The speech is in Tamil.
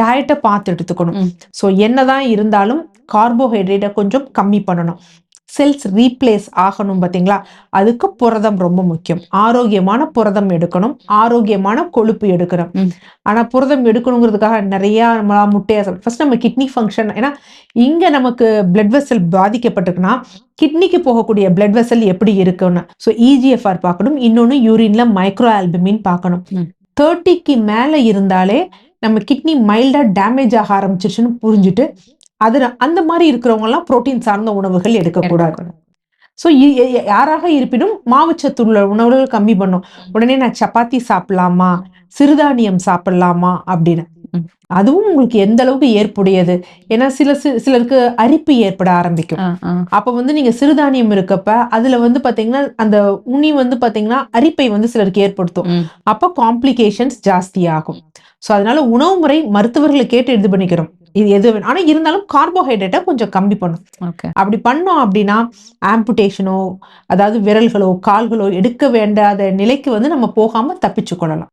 டயட்டை பார்த்து எடுத்துக்கணும். ஸோ என்னதான் இருந்தாலும் கார்போஹைட்ரேட்டை கொஞ்சம் கம்மி பண்ணணும். செல்ஸ் ரீப்ளேஸ் ஆகணும் பார்த்தீங்களா? அதுக்கு புரதம் ரொம்ப முக்கியம். ஆரோக்கியமான புரதம் எடுக்கணும். ஆரோக்கியமான கொழுப்பு எடுக்கணும். ம். ஆனா புரதம் எடுக்கணுங்கிறதுக்காக நிறைய நம்ம முட்டையா ஃபர்ஸ்ட் நம்ம கிட்னி ஃபங்க்ஷன் ஏன்னா இங்க நமக்கு பிளட் வெசல் பாதிக்கப்பட்டிருக்குன்னா கிட்னிக்கு போகக்கூடிய பிளட் வெசல் எப்படி இருக்குன்னு ஸோ இஜிஎஃப்ஆர் பார்க்கணும். இன்னொன்று யூரின்ல மைக்ரோ ஆல்பமின் பார்க்கணும். தேர்ட்டிக்கு மேலே இருந்தாலே நம்ம கிட்னி மைல்டா டேமேஜ் ஆக ஆரம்பிச்சிருச்சுன்னு புரிஞ்சுட்டு அது அந்த மாதிரி இருக்கிறவங்க எல்லாம் புரோட்டீன் சார்ந்த உணவுகள் எடுக்கக்கூடாது ஸோ யாராக இருப்பினும் மாவுச்சத்துள்ள உணவுகள் கம்மி பண்ணும். உடனே நான் சப்பாத்தி சாப்பிடலாமா? சிறுதானியம் சாப்பிடலாமா அப்படின்னு. அதுவும் உங்களுக்கு எந்த அளவுக்கு ஏற்புடையது? ஏன்னா சில சிலருக்கு அரிப்பு ஏற்பட ஆரம்பிக்கும். அப்ப வந்து நீங்க சிறுதானியம் இருக்கப்ப அதுல வந்து பாத்தீங்கன்னா அந்த உனி வந்து பாத்தீங்கன்னா அரிப்பை வந்து சிலருக்கு ஏற்படுத்தும். அப்போ காம்ப்ளிகேஷன்ஸ் ஜாஸ்தி ஆகும் ஸோ அதனால உணவு முறை மருத்துவர்களை கேட்டு இது பண்ணிக்கிறோம். இது எது ஆனா இருந்தாலும் கார்போஹைட்ரேட்டை கொஞ்சம் கம்மி பண்ணும். அப்படி பண்ணோம் அப்படின்னா ஆம்புடேஷனோ அதாவது விரல்களோ கால்களோ எடுக்க வேண்டாத நிலைக்கு வந்து நம்ம போகாம தப்பிச்சு கொள்ளலாம்.